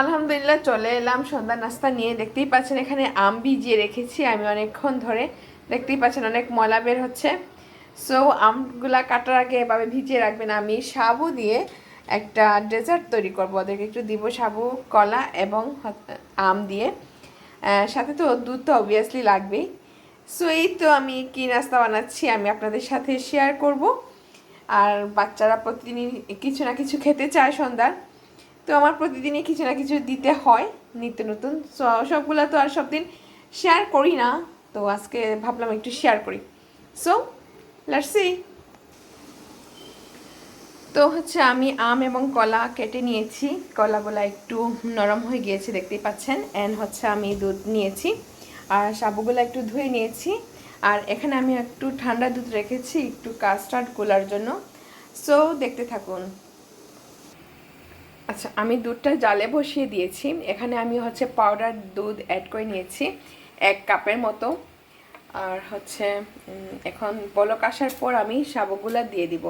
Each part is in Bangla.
আলহামদুলিল্লাহ, চলে এলাম। সন্ধ্যা নাস্তা নিয়ে দেখতেই পাচ্ছেন এখানে আম ভিজিয়ে রেখেছি আমি অনেকক্ষণ ধরে। দেখতেই পাচ্ছেন অনেক ময়লা বের হচ্ছে। সো আমগুলা কাটার আগে এভাবে ভিজিয়ে রাখবেন। আমি সাবু দিয়ে একটা ডেজার্ট তৈরি করব। ওদেরকে একটু দিব সাবু, কলা এবং আম দিয়ে। সাথে তো দুধ তো অবভিয়াসলি লাগবেই। সো এই তো আমি কি নাস্তা বানাচ্ছি আমি আপনাদের সাথে শেয়ার করব। আর বাচ্চারা প্রতিদিনই কিছু না কিছু খেতে চায় সন্ধ্যার। তো আমার প্রতিদিনই কিছু না কিছু দিতে হয় নিত্য নতুন। সো সবগুলো তো আর সব দিন শেয়ার করি না। তো আজকে ভাবলাম একটু শেয়ার করি। সো লেটস তো হচ্ছে আমি আম এবং কলা কেটে নিয়েছি। কলাগুলা একটু নরম হয়ে গিয়েছে, দেখতেই পাচ্ছেন। অ্যান্ড হচ্ছে আমি দুধ নিয়েছি। আর সাবুগুলো একটু ধুয়ে নিয়েছি। আর এখানে আমি একটু ঠান্ডা দুধ রেখেছি, একটু কাস্টার্ড গোলার জন্য। সো দেখতে থাকুন। আচ্ছা আমি দুধটা জালে বসিয়ে দিয়েছি। এখানে আমি হচ্ছে পাউডার দুধ অ্যাড করে নিয়েছি, এক কাপের মতো। আর হচ্ছে এখন পলক আসার পর আমি সাবুগুলা দিয়ে দিব।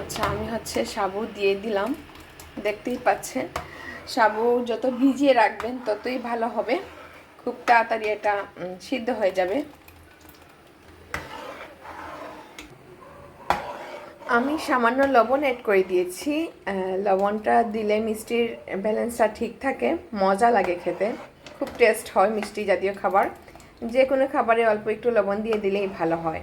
আচ্ছা আমি হচ্ছে সাবু দিয়ে দিলাম। দেখতেই পাচ্ছেন, সাবু যত ভিজিয়ে রাখবেন ততই ভালো হবে। খুব তাড়াতাড়ি এটা সিদ্ধ হয়ে যাবে। আমি সামান্য লবণ অ্যাড করে দিয়েছি। লবণটা দিলে মিষ্টির ব্যালেন্সটা ঠিক থাকে, মজা লাগে খেতে। খুব টেস্ট হয় মিষ্টি জাতীয় খাবার। যে কোনো খাবারে অল্প একটু লবণ দিয়ে দিলেই ভালো হয়।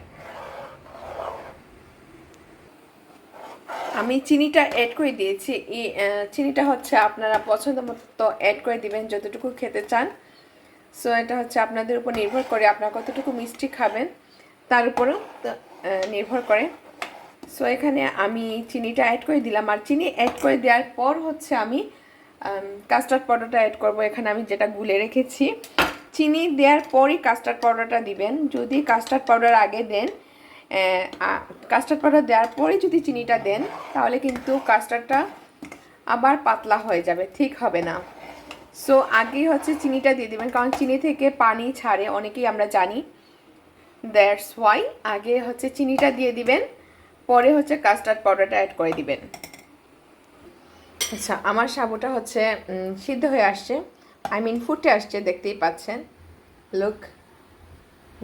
আমি চিনিটা অ্যাড করে দিয়েছি। এই চিনিটা হচ্ছে আপনারা পছন্দ মতো অ্যাড করে দিবেন, যতটুকু খেতে চান। সো এটা হচ্ছে আপনাদের উপর নির্ভর করে আপনারা কতটুকু মিষ্টি খাবেন। তার উপরেও নির্ভর করে। সো এখানে আমি চিনিটা অ্যাড করে দিলাম। আর চিনি অ্যাড করে দেওয়ার পর হচ্ছে আমি কাস্টার্ড পাউডারটা অ্যাড করব। এখানে আমি যেটা গুলে রেখেছি, চিনি দেওয়ার পরই কাস্টার্ড পাউডারটা দিবেন। যদি কাস্টার্ড পাউডার আগে দেন কাস্টার্ড পাউডার দেওয়ার পরে যদি চিনিটা দেন, তাহলে কিন্তু কাস্টার্ডটা আবার পাতলা হয়ে যাবে, ঠিক হবে না। সো আগেই হচ্ছে চিনিটা দিয়ে দেবেন। কারণ চিনি থেকে পানি ছাড়ে, অনেকেই আমরা জানি। দ্যাটস ওয়াই আগে হচ্ছে চিনিটা দিয়ে দিবেন। পরে হচ্ছে কাস্টার্ড পাউডারটা অ্যাড করে দিবেন। আচ্ছা আমার সাবুটা হচ্ছে সিদ্ধ হয়ে আসছে। আই মিন ফুটে আসছে, দেখতেই পাচ্ছেন। লুক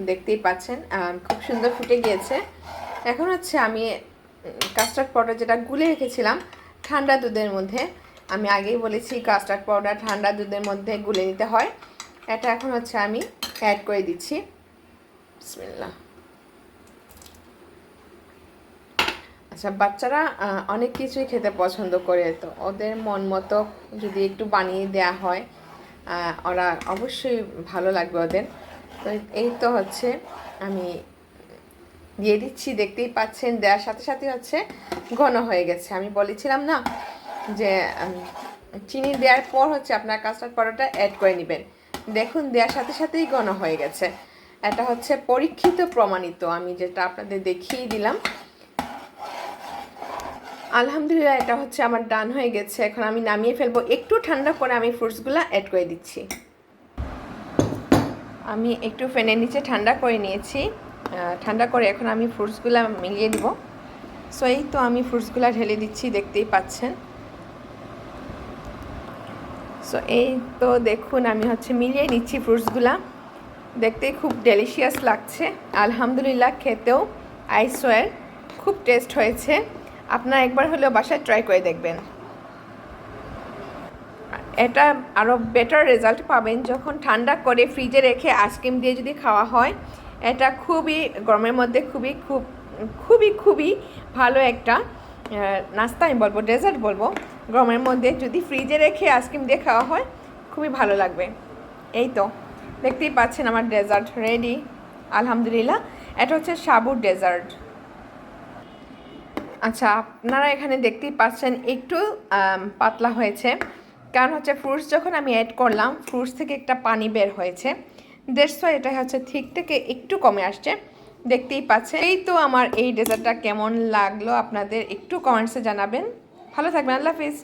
দেখতেই পাচ্ছেন। খুব সুন্দর ফুটে গিয়েছে। এখন হচ্ছে আমি কাস্টার্ড পাউডার যেটা গুলে রেখেছিলাম, ঠান্ডা দুধের মধ্যে, আমি আগেই বলেছি কাস্টার্ড পাউডার ঠান্ডা দুধের মধ্যে গুলে নিতে হয়। এটা এখন হচ্ছে আমি অ্যাড করে দিচ্ছি। বিসমিল্লাহ। আচ্ছা বাচ্চারা অনেক কিছুই খেতে পছন্দ করে। তো ওদের মন মতো যদি একটু বানিয়ে দেওয়া হয় ওরা অবশ্যই ভালো লাগবে ওদের। তো এই তো হচ্ছে, আমি দিয়ে দিচ্ছি। দেখতেই পাচ্ছেন, দেওয়ার সাথে সাথে হচ্ছে ঘন হয়ে গেছে। আমি বলেছিলাম না যে চিনি দেওয়ার পর হচ্ছে আপনার কাস্টার্ড পাউডারটা অ্যাড করে নেবেন। দেখুন, দেওয়ার সাথে সাথেই ঘন হয়ে গেছে। এটা হচ্ছে পরীক্ষিত প্রমাণিত। আমি যেটা আপনাদের দেখিয়ে দিলাম আলহামদুলিল্লাহ, এটা হচ্ছে আমার ডান হয়ে গেছে। এখন আমি নামিয়ে ফেলব। একটু ঠান্ডা করে আমি ফ্রুটসগুলো অ্যাড করে দিচ্ছি। আমি একটু ফ্যানের নিচে ঠান্ডা করে নিয়েছি। ঠান্ডা করে এখন আমি ফ্রুটসগুলো মিলিয়ে দিব। সো এই তো আমি ফ্রুটসগুলো ঢেলে দিচ্ছি, দেখতেই পাচ্ছেন। সো এই তো দেখুন, আমি হচ্ছে মিলিয়ে নিচ্ছি ফ্রুটসগুলা দেখতে খুব ডেলিশিয়াস লাগছে। আলহামদুলিল্লাহ, খেতেও আইসোয়ার খুব টেস্ট হয়েছে। আপনারা একবার হলেও বাসায় ট্রাই করে দেখবেন। এটা আরও বেটার রেজাল্ট পাবেন যখন ঠান্ডা করে ফ্রিজে রেখে আইসক্রিম দিয়ে যদি খাওয়া হয়। এটা খুবই গরমের মধ্যে খুবই খুব, খুবই খুবই ভালো একটা নাস্তা আমি বলব ডেজার্ট বলব। গরমের মধ্যে যদি ফ্রিজে রেখে আইসক্রিম দিয়ে খাওয়া হয়, খুবই ভালো লাগবে। এই তো, দেখতেই পাচ্ছেন আমার ডেজার্ট রেডি আলহামদুলিল্লাহ, এটা হচ্ছে সাবুর ডেজার্ট আচ্ছা আপনারা এখানে দেখতেই পাচ্ছেন একটু পাতলা হয়েছে। কারণ হচ্ছে ফ্রুটস যখন আমি অ্যাড করলাম ফ্রুটস থেকে একটা পানি বের হয়েছে। দেড়শো এটা হচ্ছে ঠিক থেকে একটু কমে আসছে। দেখতেই পাচ্ছেন। এই তো আমার এই ডেজার্টটা কেমন লাগল, আপনাদের একটু কমেন্টসে জানাবেন। ভালো থাকবেন, আল্লাহ হাফিজ।